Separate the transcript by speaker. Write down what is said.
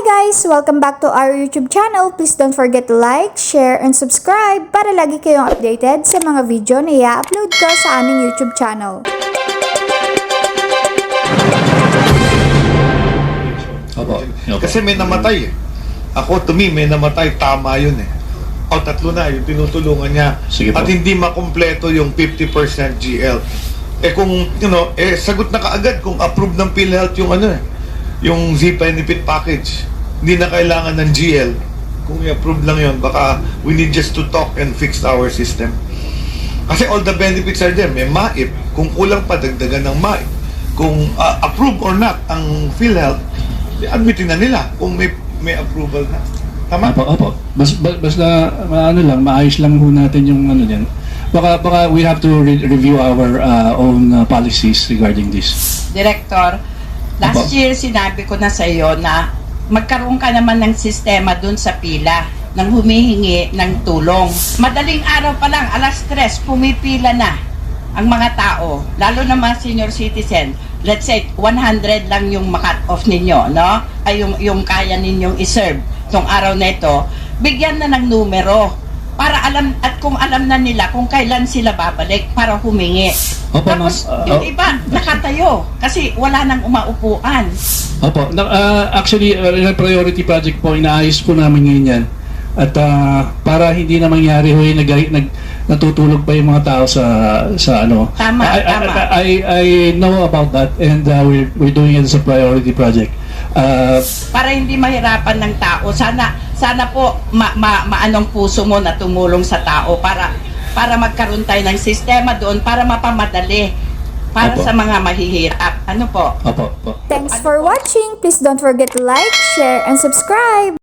Speaker 1: guys! Welcome back to our YouTube channel. Please don't forget to like, share, and subscribe para lagi kayong updated sa mga video na i-upload ko sa aming YouTube channel.
Speaker 2: Opo. Opo.
Speaker 3: Kasi may namatay eh. Ako, to me, may namatay, tama yun eh. O, tatlo na, yung tinutulungan niya.
Speaker 2: Sige po.
Speaker 3: At hindi makumpleto yung 50% GL. Eh kung, you know, eh sagot na kaagad kung approve ng PhilHealth yung ano eh, yung Z-Benefit Package. Hindi na kailangan ng GL. Kung i-approve lang yun, baka we need just to talk and fix our system. Kasi all the benefits are there. May MAIP. Kung kulang pa, dagdagan ng MAIP. Kung uh, approve or not ang PhilHealth, admitin na nila kung may may approval na. Tama?
Speaker 2: Opo, opo. Bas, bas, basta ano lang, maayos lang ho natin yung ano yan. Baka, baka we have to re- review our uh, own uh, policies regarding this.
Speaker 4: Director, last year sinabi ko na sa iyo na magkaroon ka naman ng sistema dun sa pila ng humihingi ng tulong. Madaling araw pa lang, alas tres, pumipila na ang mga tao, lalo na mga senior citizen. Let's say, 100 lang yung makat off ninyo, no? Ay yung, yung kaya ninyong iserve tong araw na ito. Bigyan na ng numero para alam at kung alam na nila kung kailan sila babalik para humingi.
Speaker 2: Opo,
Speaker 4: Tapos
Speaker 2: ma'am. Uh,
Speaker 4: yung
Speaker 2: oh.
Speaker 4: iba nakatayo kasi wala nang umaupuan.
Speaker 2: Opo. Na, uh, actually, uh, in a priority project po, inaayos po namin ngayon yan. At uh, para hindi na mangyari ho yung nag, nag, natutulog pa yung mga tao sa sa ano.
Speaker 4: Tama,
Speaker 2: I, I-
Speaker 4: tama.
Speaker 2: I, I, I know about that and uh, we're, we're doing it as a priority project. Uh,
Speaker 4: Para hindi mahirapan ng tao. Sana sana po ma, ma, maanong puso mo na tumulong sa tao para para magkaroon tayo ng sistema doon para mapamadali para
Speaker 2: Opo.
Speaker 4: sa mga mahihirap. Ano po?
Speaker 2: opo, opo.
Speaker 1: Thanks for watching! Please don't forget to like, share, and subscribe!